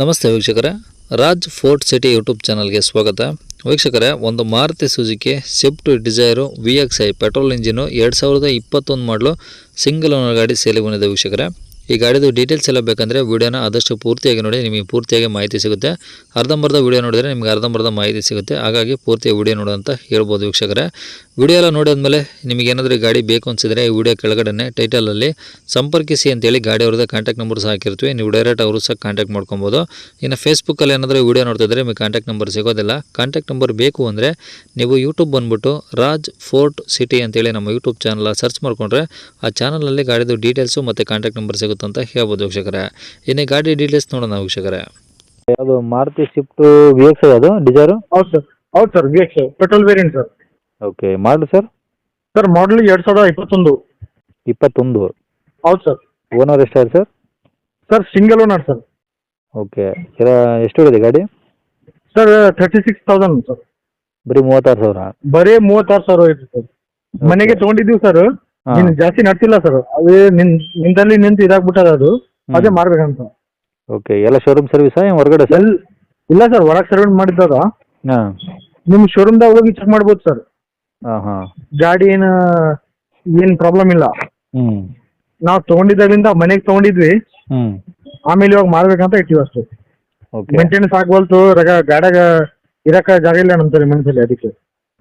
ನಮಸ್ತೆ ವೀಕ್ಷಕರೇ. Raj fort city YouTube ಚಾನಲ್ಗೆ ಸ್ವಾಗತ. ವೀಕ್ಷಕರೇ, ಒಂದು Maruti Suzuki Swift Dzire V X I petrol engine ಎರಡು ಸಾವಿರದ ಇಪ್ಪತ್ತೊಂದು ಮಾಡಲು ಸಿಂಗಲ್ ಓನರ್ ಗಾಡಿ ಸೇಲಿ ಬಂದಿದೆ ವೀಕ್ಷಕರೇ. ಈ ಗಾಡಿದು ಡೀಟೇಲ್ಸ್ ಎಲ್ಲ ಬೇಕಂದರೆ ವೀಡಿಯೋನ ಆದಷ್ಟು ಪೂರ್ತಿಯಾಗಿ ನೋಡಿ, ನಿಮಗೆ ಪೂರ್ತಿಯಾಗಿ ಮಾಹಿತಿ ಸಿಗುತ್ತೆ. ಅರ್ಧಂಬರ್ಧ ವೀಡಿಯೋ ನೋಡಿದರೆ ನಿಮಗೆ ಅರ್ಧಂಬರ್ಧ ಮಾಹಿತಿ ಸಿಗುತ್ತೆ. ಹಾಗಾಗಿ ಪೂರ್ತಿ ವೀಡಿಯೋ ನೋಡೋಂತ ಹೇಳ್ಬೋದು ವೀಕ್ಷಕರೇ. ವಿಡಿಯೋ ಎಲ್ಲ ನೋಡಿದ್ಮೇಲೆ ನಿಮಗೆ ಏನಾದರೂ ಗಾಡಿ ಬೇಕು ಅನಿಸಿದರೆ ಈ ವಿಡಿಯೋ ಕೆಳಗಡೆ ಟೈಟಲಲ್ಲಿ ಸಂಪರ್ಕಿಸಿ ಅಂತೇಳಿ ಗಾಡಿ ಅವ್ರದ್ದು ಕಾಂಟ್ಯಾಕ್ಟ್ ನಂಬರ್ ಸಹ ಹಾಕಿರ್ತೀವಿ. ನೀವು ಡೈರೆಕ್ಟ್ ಅವರು ಸಹ ಕಾಂಟ್ಯಾಕ್ಟ್ ಮಾಡ್ಕೊಬೋದು. ಇನ್ನು ಫೇಸ್ಬುಕ್ಕಲ್ಲಿ ಏನಾದರೂ ವಿಡಿಯೋ ನೋಡ್ತಿದ್ರೆ ನಿಮಗೆ ಕಾಂಟ್ಯಾಕ್ಟ್ ನಂಬರ್ ಸಿಗೋದಿಲ್ಲ. ಕಾಂಟ್ಯಾಕ್ಟ್ ನಂಬರ್ ಬೇಕು ಅಂದರೆ ನೀವು ಯೂಟ್ಯೂಬ್ ಬಂದುಬಿಟ್ಟು ರಾಜ್ ಫೋರ್ಟ್ ಸಿಟಿ ಅಂತೇಳಿ ನಮ್ಮ ಯೂಟ್ಯೂಬ್ ಚಾನಲ್ ಸರ್ಚ್ ಮಾಡಿಕೊಂಡ್ರೆ ಆ ಚಾನಲಲ್ಲಿ ಗಾಡಿದು ಡೀಟೇಲ್ಸು ಮತ್ತು ಕಾಂಟ್ಯಾಕ್ಟ್ ನಂಬರ್ ಸಿಗುತ್ತೆ ಅಂತ ಹೇಳ್ಬೋದು ವೀಕ್ಷಕರೇ. ಇನ್ನೇ ಗಾಡಿ ಡೀಟೇಲ್ಸ್ ನೋಡೋಣ ವೀಕ್ಷಕರೇ. ಯಾವುದು ಮಾರುತಿ ಶಿಫ್ಟು ವಿ ಎಕ್ಸ್ ಅದು ಡಿಸೈರು ಹೌದು ಸರ್. ಹೌದು sir V X petrol variant sir. Okay ಮಾಡಲು ಸರ್ ಸರ್ ಮಾಡಲ್ ಎರಡು ಸಾವಿರದ ಇಪ್ಪತ್ತೊಂದು. ಇಪ್ಪತ್ತೊಂದು. ಹೌದು ಸರ್ ಓನರ್ ಎಷ್ಟಾಯ್ತು sir sir single owner sir okay ಎಷ್ಟು ಇದೆ ಗಾಡಿ? Sir thirty six thousand sir ಬರೀ ಮೂವತ್ತಾರು ಸಾವಿರ? ಬರೀ ಮೂವತ್ತಾರು ಸಾವಿರ ಐತೆ ಸರ್ ಮನೆಗೆ ತೊಗೊಂಡಿದ್ದೀವಿ ಸರ್ ನೀನು ಜಾಸ್ತಿ ನಡ್ತಿಲ್ಲ ಸರ್ ಅದೇ ನಿನ್ ನಿಂದಲ್ಲಿ ನಿಂತು ಇದಾಗ್ಬಿಟ್ಟದ ಅದು. ಅದೇ ಮಾರ್ಬೇಕಂತ ಓಕೆ ಎಲ್ಲ ಶೋರೂಮ್ ಸರ್ವಿಸ್ ಹೊರಗಡೆ ಸರ್ ಇಲ್ಲ ಸರ್ ಹೊರಗೆ ಸರ್ವಿಸ್ ಮಾಡಿದ್ದದ ಹಾಂ. ನಿಮ್ಮ ಶೋರೂಮ್ದಾಗ ಹೋಗಿ ಚೆಕ್ ಮಾಡ್ಬೋದು ಸರ್ ಹಾಂ ಹಾ ಗಾಡಿ ಏನು ಏನು ಪ್ರಾಬ್ಲಮ್ ಇಲ್ಲ. ಹ್ಮ್. ನಾವು ತಗೊಂಡಿದ್ದಾಗಲಿಂದ ಮನೆಗೆ ತಗೊಂಡಿದ್ವಿ. ಹ್ಞೂ ಆಮೇಲೆ ಇವಾಗ ಮಾಡ್ಬೇಕಂತ ಇಟ್ಟಿವಿ ಅಷ್ಟೇ. ಓಕೆ ಮೇಂಟೆನೆನ್ಸ್ ಆಗ್ವಲ್ತು ರಗ ಗಾಡ್ಯಾಗ ಇರಕ ಜಾಗ ಇಲ್ಲ ನಮ್ತಾರೆ ಮನಸ್ಸಲ್ಲಿ ಅದಕ್ಕೆ.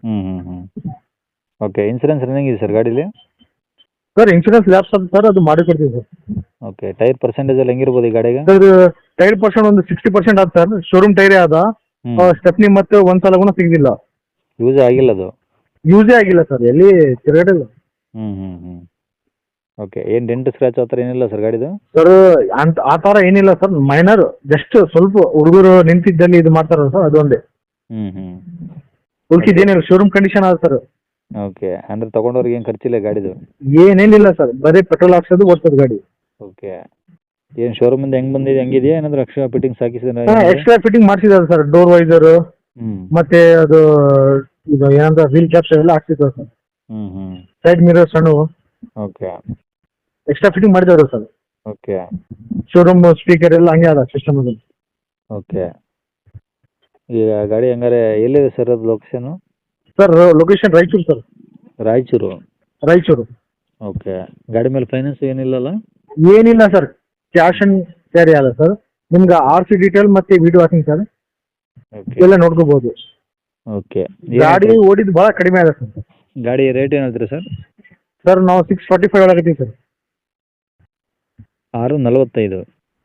ಹ್ಮ್ ಹ್ಮ್ ಹ್ಞೂ ಓಕೆ ಇನ್ಸೂರೆನ್ಸ್ ರನ್ನಿಂಗ್ ಇದೆ ಸರ್ ಗಾಡೀಲಿ? ಸರ್ ಇನ್ಶೂರೆನ್ಸ್ ಲ್ಯಾಪ್ಸ್ ಅಂತ ಸರ್ ಅದು ಮಾಡಿ ಕೊಡ್ತೀವಿ ಸರ್. ಓಕೆ ಟೈರ್ ಪರ್ಸೆಂಟೇಜ್ ಅಲ್ಲಿ ಹೆಂಗಿರ್ಬೋದು ಈ ಗಾಡಿಗೆ? ಸರ್ ಟೈರ್ ಪರ್ಸೆಂಟ್ ಒಂದು ಸಿಕ್ಸ್ಟಿ ಪರ್ಸೆಂಟ್ ಆದ ಸರ್ ಶೋರೂಮ್ ಟೈರೇ ಹ್ಞೂ ಸ್ಟೆಪ್ನಿ ಮತ್ತೆ ಒಂದ್ ಸಲ ಕೂಡ ಸಿಗಲಿಲ್ಲ ಯೂಸ್ ಆಗಿಲ್ಲ ಅದು? ಯೂಸೇ ಆಗಿಲ್ಲ ಸರ್ ಎಲ್ಲಿ ತಿರುಗಾಡಿಲ್ಲ. ಹ್ಮ್ ಹ್ಞೂ ಹ್ಞೂ ಓಕೆ ಏನು ಡೆಂಟ್ ಸ್ಕ್ರ್ಯಾಚ್ ಆ ಥರ ಏನಿಲ್ಲ ಸರ್ ಗಾಡಿದು? ಸರ್ ಅಂತ ಆ ಥರ ಏನಿಲ್ಲ ಸರ್ ಮೈನರ್ ಜಸ್ಟ್ ಸ್ವಲ್ಪ ಹುಡುಗರು ನಿಂತಿದ್ದಲ್ಲಿ ಇದು ಮಾಡ್ತಾರ ಸರ್ ಅದೊಂದೇ. ಹ್ಮ್ ಹ್ಞೂ ಉಳ್ಕಿದ್ದೇನಿಲ್ಲ ಶೋರೂಮ್ ಕಂಡೀಷನ್ ಅದ ಸರ್ ಓಕೆ ಅಂದರೆ ತೊಗೊಂಡವ್ರಿಗೆ ಏನು ಖರ್ಚಿಲ್ಲ ಗಾಡಿದು? ಏನೇನಿಲ್ಲ ಸರ್ ಬರೀ ಪೆಟ್ರೋಲ್ ಹಾಕ್ಸೋದು ಓಡ್ತದೆ ಗಾಡಿ. ಓಕೆ ಏನು ಶೋರೂಮಿಂದ ಹೆಂಗ್ ಬಂದಿದೆ ಹೆಂಗಿದೆಯಾ? ಏನಾದರೂ ಎಕ್ಸ್ಟ್ರಾ ಫಿಟ್ಟಿಂಗ್ಸ್ ಹಾಕಿಸಿದ್ರೆ ಎಕ್ಸ್ಟ್ರಾ ಫಿಟ್ಟಿಂಗ್ ಮಾಡಿಸಿದಾರೆ ಸರ್ ಡೋರ್ ವೈಸರ್ ಹ್ಞೂ ಮತ್ತೆ ಅದು ಇದು ಏನಂದ್ರೆ ವೀಲ್ ಕ್ಯಾಪ್ಸ್ ಎಲ್ಲ ಹಾಕ್ತಿದ್ರು ಸರ್ ಸೈಡ್ ಮಿರರ್ ಸಣ್ಣ ಓಕೆ ಎಕ್ಸ್ಟ್ರಾ ಫಿಟ್ಟಿಂಗ್ ಮಾಡಿದವರು ಸರ್ ಓಕೆ ಶೋರೂಮ್ ಸ್ಪೀಕರ್ ಎಲ್ಲ ಹಂಗೆ ಅದ ಸಿಸ್ಟಮ್ ಅದು. ಓಕೆ ಈಗ ಗಾಡಿ ಹಂಗಾರೆ ಎಲ್ಲಿದೆ ಸರ್ ಅದು location sir location Raichur sir Raichur? Raichur. Okay ಗಾಡಿ ಮೇಲೆ ಫೈನಾನ್ಸ್ ಏನಿಲ್ಲಲ್ಲ? ಏನಿಲ್ಲ ಸರ್ ಕ್ಯಾಶ್ ಅಂಡ್ ಕ್ಯಾರಿ ಅಲ್ಲ ಸರ್ ನಿಮ್ಗೆ ಆರ್ ಸಿ ಡೀಟೇಲ್ ಮತ್ತೆ ವಿಡಿಯೋ ಹಾಕಿಂಗ್ ಸರ್ ಓಕೆ ಎಲ್ಲ ನೋಡ್ಕೋಬಹುದು ಓಕೆ ಗಾಡಿ ಓಡಿದ್ ಬಹಳ ಕಡಿಮೆ ಅದ ಸರ್. ಗಾಡಿ ರೇಟ್ ಏನು ಹೇಳ್ತೀರಾ ಸರ್? ಸರ್ ನಾವು ಸಿಕ್ಸ್ ಫಾರ್ಟಿ ಫೈವ್ ಒಳಗತ್ತೀವಿ ಸರ್. ಆರು ನಲವತ್ತೈದು.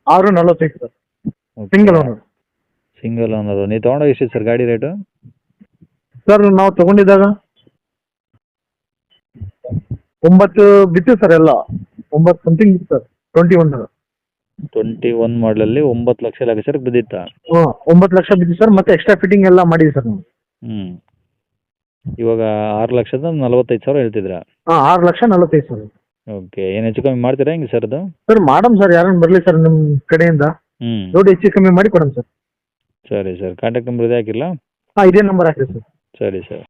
ಆರು ನಲವತ್ತೈದು sir. Single owner single owner ನೀವು ತೊಗೊಂಡೋಗಿ ಎಷ್ಟಿದೆ ಸರ್ ಗಾಡಿ ರೇಟು ಸರ್ ನಾವು ತಗೊಂಡಿದ್ದಾಗ ಒಂಬತ್ತು ಬಿತ್ತು ಸರ್ ಎಲ್ಲ. ಒಂಬತ್ತು ಸಮಥಿಂಗ್ ಬಿತ್ತು sir. Twenty one twenty one ಮಾಡಲಲ್ಲಿ ಒಂಬತ್ತು ಲಕ್ಷ ಲಕ್ಷಕ್ಕೆ ಬಿದ್ದಿತ್ತಾ? ಹಾಂ ಒಂಬತ್ತು ಲಕ್ಷ ಬಿದ್ದಿತ್ತು ಸರ್. ಮತ್ತೆ ಎಕ್ಸ್ಟ್ರಾ ಫಿಟ್ಟಿಂಗ್ ಎಲ್ಲ ಮಾಡಿದ್ವಿ ಸರ್ ನಾವು. ಹ್ಞೂ ಇವಾಗ ಆರು ಲಕ್ಷದ ನಲವತ್ತೈದು ಸಾವಿರ ಹೇಳ್ತಿದ್ರ ಹಾಂ ಆರು ಲಕ್ಷ ನಲವತ್ತೈದು ಸಾವಿರ. ಓಕೆ ಏನು ಹೆಚ್ಚು ಕಮ್ಮಿ ಮಾಡ್ತೀರಾ ಹೆಂಗೆ ಸರ್ ಅದು? ಸರ್ ಮಾಡಮ್ ಸರ್ ಯಾರನ್ನ ಬರಲಿ ಸರ್ ನಿಮ್ಮ ಕಡೆಯಿಂದ. ಹ್ಞೂ ನೋಡಿ ಹೆಚ್ಚು ಕಮ್ಮಿ ಮಾಡಿ ಕೊಡೋಣ ಸರ್. ಸರಿ ಸರ್ ಕಾಂಟ್ಯಾಕ್ಟ್ ನಂಬರ್ ಇದೆ ಹಾಕಿಲ್ಲ ಹಾಂ ಇದೇ ನಂಬರ್ ಹಾಕಿ ಸರ್. ಸರಿ ಸರ್.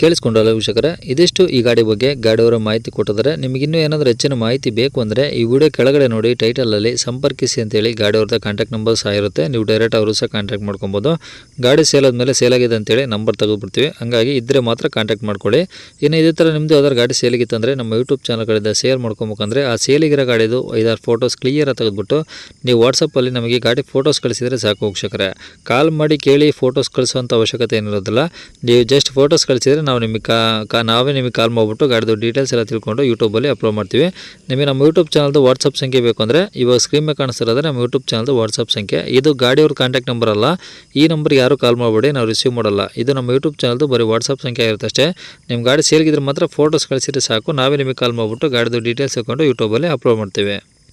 ಕೇಳಿಸ್ಕೊಂಡಲ್ಲ ವೀಕ್ಷಕರೇ? ಇದಿಷ್ಟು ಈ ಗಾಡಿ ಬಗ್ಗೆ ಗಾಡಿಯವರ ಮಾಹಿತಿ ಕೊಟ್ಟಿದ್ದಾರೆ. ನಿಮಗಿನ್ನೂ ಏನಾದರೂ ಹೆಚ್ಚಿನ ಮಾಹಿತಿ ಬೇಕು ಅಂದರೆ ಈ ವಿಡಿಯೋ ಕೆಳಗಡೆ ನೋಡಿ ಟೈಟಲಲ್ಲಿ ಸಂಪರ್ಕಿಸಿ ಅಂತೇಳಿ ಗಾಡಿಯವ್ರದ್ದು ಕಾಂಟ್ಯಾಕ್ಟ್ ನಂಬರ್ ಸಹ ಇರುತ್ತೆ. ನೀವು ಡೈರೆಕ್ಟ್ ಅವರು ಸಹ ಕಾಂಟ್ಯಾಕ್ಟ್ ಮಾಡ್ಕೊಬೋದು. ಗಾಡಿ ಸೇಲ್ ಆದಮೇಲೆ ಸೇಲ್ ಆಗಿದೆ ಅಂತೇಳಿ ನಂಬರ್ ತೆಗೆದುಬಿಡ್ತೀವಿ. ಹಂಗಾಗಿ ಇದ್ದರೆ ಮಾತ್ರ ಕಾಂಟ್ಯಾಕ್ಟ್ ಮಾಡ್ಕೊಳ್ಳಿ. ಇನ್ನು ಇದೇ ಥರ ನಿಮ್ಮದು ಯಾವ್ದಾದ್ರು ಗಾಡಿ ಸೇಲಿಗಿತ್ತಂದರೆ ನಮ್ಮ ಯೂಟ್ಯೂಬ್ ಚಾನಲ್ ಕಡೆಯಿಂದ ಶೇರ್ ಮಾಡ್ಕೊಬೇಕಂದ್ರೆ ಆ ಸೇಲಿಗಿರೋ ಗಾಡಿದು ಐದಾರು ಫೋಟೋಸ್ ಕ್ಲಿಯರಾಗಿ ತೆಗೆದುಬಿಟ್ಟು ನೀವು ವಾಟ್ಸಪ್ಪಲ್ಲಿ ನಮಗೆ ಗಾಡಿ ಫೋಟೋಸ್ ಕಳಿಸಿದರೆ ಸಾಕು ವೀಕ್ಷಕರೇ. ಕಾಲ್ ಮಾಡಿ ಕೇಳಿ ಫೋಟೋಸ್ ಕಳಿಸುವಂಥ ಅವಶ್ಯಕತೆ ಏನಿರೋದಿಲ್ಲ. ನೀವು ಜಸ್ಟ್ ಫೋಟೋಸ್ ಕಳಿಸಿದರೆ ನಾವು ನಿಮಗೆ ಕಾ ಕಾ, ನಾವೇ ನಿಮಗೆ ಕಾಲ್ ಮಾಡಿಬಿಟ್ಟು ಗಾಡಿದು ಡೀಟೇಲ್ಸ್ ಎಲ್ಲ ತಿಳ್ಕೊಂಡು ಯೂಟ್ಯೂಬಲ್ಲಿ ಅಪ್ಲೋಡ್ ಮಾಡ್ತೀವಿ. ನಿಮಗೆ ನಮ್ಮ ಯೂಟ್ಯೂಬ್ ಚಾನಲ್ದು ವಾಟ್ಸಪ್ ಸಂಖ್ಯೆ ಬೇಕು ಅಂದರೆ ಇವಾಗ ಸ್ಕ್ರೀನ್ ಮೇಲೆ ಕಾಣಿಸ್ತಿರೋದ್ರೆ ನಮ್ಮ ಯೂಟ್ಯೂಬ್ ಚಾನಲ್ದು ವಾಟ್ಸಪ್ ಸಂಖ್ಯೆ. ಇದು ಗಾಡಿಯವ್ರ ಕಾಂಟ್ಯಾಕ್ಟ್ ನಂಬರ್ ಅಲ್ಲ, ಈ ನಂಬರ್ ಯಾರು ಕಾಲ್ ಮಾಡಬೇಡಿ, ನಾವು ರಿಸೀವ್ ಮಾಡಲ್ಲ. ಇದು ನಮ್ಮ ಯೂಟ್ಯೂಬ್ ಚಾನಲ್ದು ಬರೀ ವಾಟ್ಸಪ್ ಸಂಖ್ಯೆ ಇರುತ್ತೆ ಅಷ್ಟೇ. ನಿಮ್ಮ ಗಾಡಿ ಸೇಲ್ಗಿದ್ರೆ ಮಾತ್ರ ಫೋಟೋಸ್ ಕಳಿಸಿದ್ರೆ ಸಾಕು, ನಾವೇ ನಿಮಗೆ ಕಾಲ್ ಮಾಡಿಬಿಟ್ಟು ಗಾಡಿದು ಡೀಟೇಲ್ಸ್ ತಗೊಂಡು ಯೂಟ್ಯೂಬಲ್ಲಿ ಅಪ್ಲೋಡ್ ಮಾಡ್ತೀವಿ.